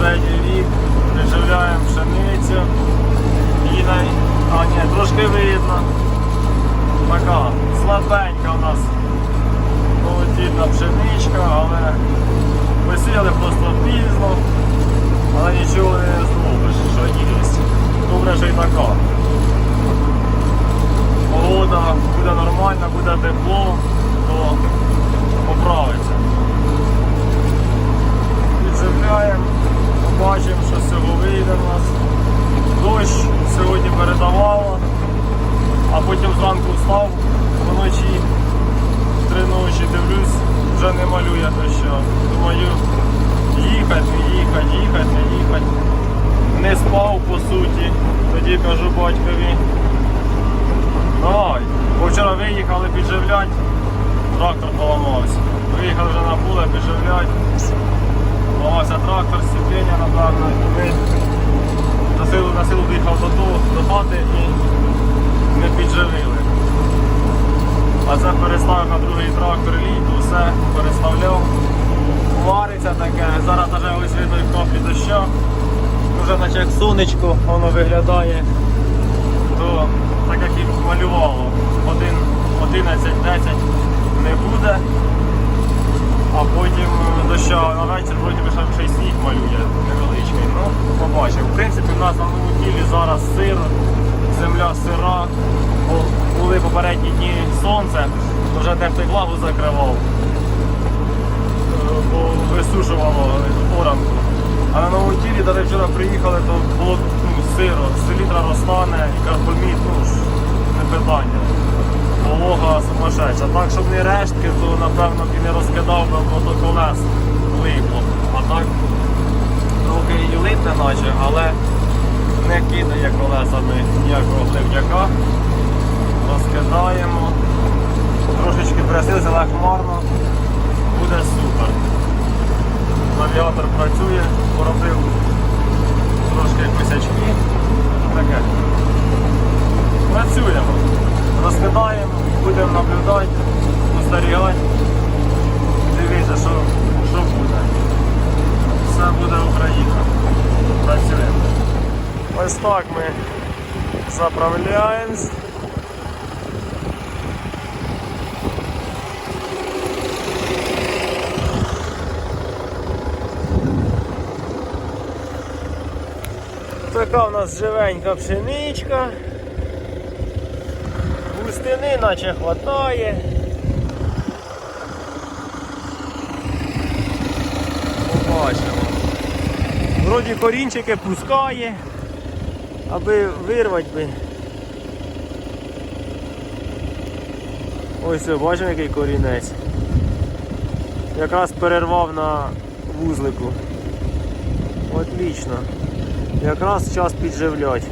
Третій рік, приживляємо пшеницю, Іна... а ні, трошки видно. Така слабенька у нас полетіла пшеничка, але висіли просто пізно, але нічого не зробиш, що є. Добре що і така. Погода буде нормальна, буде тепло, то ночі дивлюсь, вже не малює доща. Думаю, їхати, їхати, їхати, не їхати. Не спав по суті. Тоді кажу батькові. Давай. Бо вчора виїхали підживлять, трактор поламався. Виїхали вже на поле підживлять. Поламався трактор, сцеплення, напевно. на силу доїхав до, того, до хати і не підживили. А це переставив на другий трактор літ, все переставляв. Вариться таке, зараз навіть ось видно і каплі доща. Вже наче як сонечко воно виглядає, то так як і малювало, 11, 10 не буде, а потім доща на вечір вроді ще- сніг малює невеличкий. Ну, побачимо. В принципі, в нас на новому зараз сиро, земля сира, бо були попередні дні сонце, то вже дехто й влагу закривав, е, бо висушувало оранку. А на новому тілі, навіть вчора приїхали, то було ну, сиро, селітра розтане і карбомід, ну не питання. Волога сумасшедша. Так, щоб не рештки, то напевно б і не розкидав би ото колес липло. А так трохи і липне наче, але не кидає колесами ніякого гливняка. Розкидаємо. Трошечки присизили хмарно. Буде супер. Навігатор працює, поробив трошки косячки. Таке. Працюємо. Розкидаємо, будемо наблюдати, спостерігати. Дивіться, що, що буде. Все буде Україна. Працюємо. Ось так ми заправляємось. Така у нас живенька пшеничка. Густини наче хватає. Побачимо. Вроді корінчики пускає, аби вирвати би. Ось, бачимо який корінець. Якраз перервав на вузлику. Отлично. Якраз час підживлять.